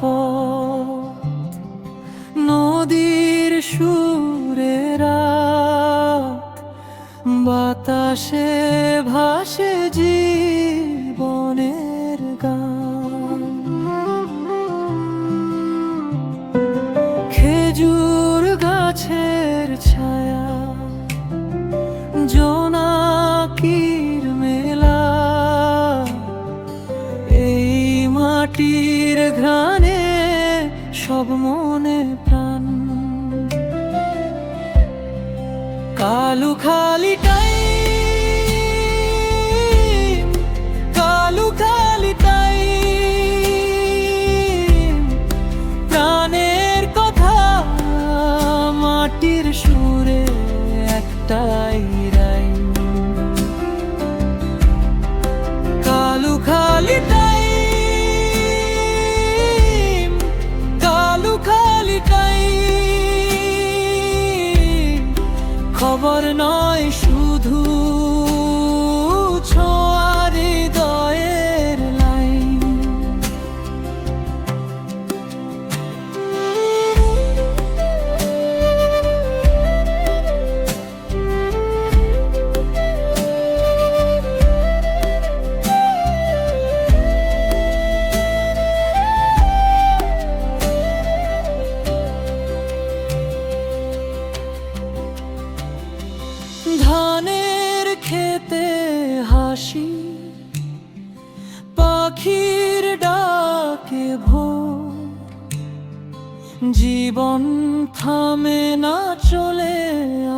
পথ নদীর সুরে রাত বাতাসে ভাসে জীবনের গান। খেজুর গাছে মাটির ঘ্রাণে সব মনে প্রাণ। কালু খালিটাই খবর নয় শুধু পাখির ডাকে ভোর। জীবন থামে না চলে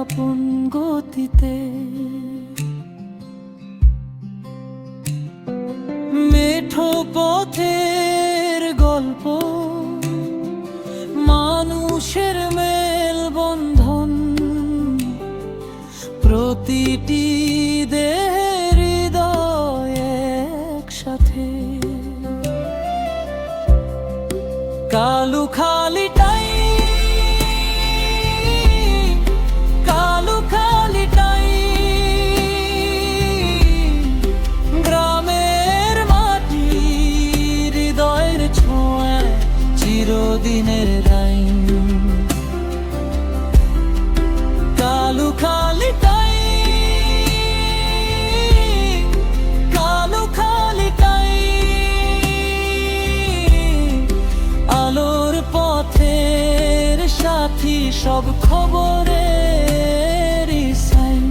আপন গতিতে। মেঠো পথের সাথী সব সাইন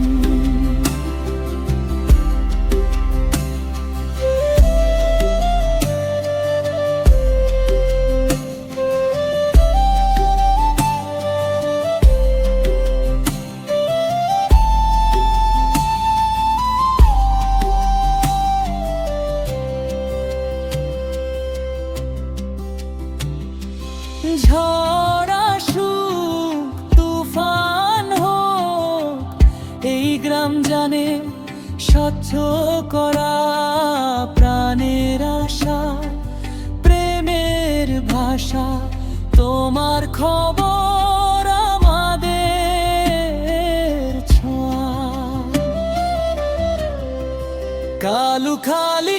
ঝড় গ্রাম জানে স্বচ্ছ করা প্রাণের আশা প্রেমের ভাষা তোমার খবর আমাদের ছোঁয়া। কালু খালি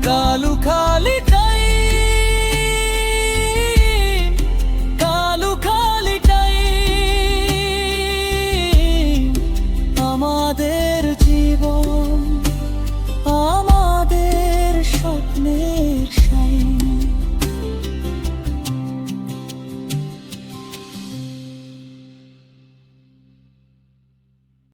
রাই কালু খালি টাই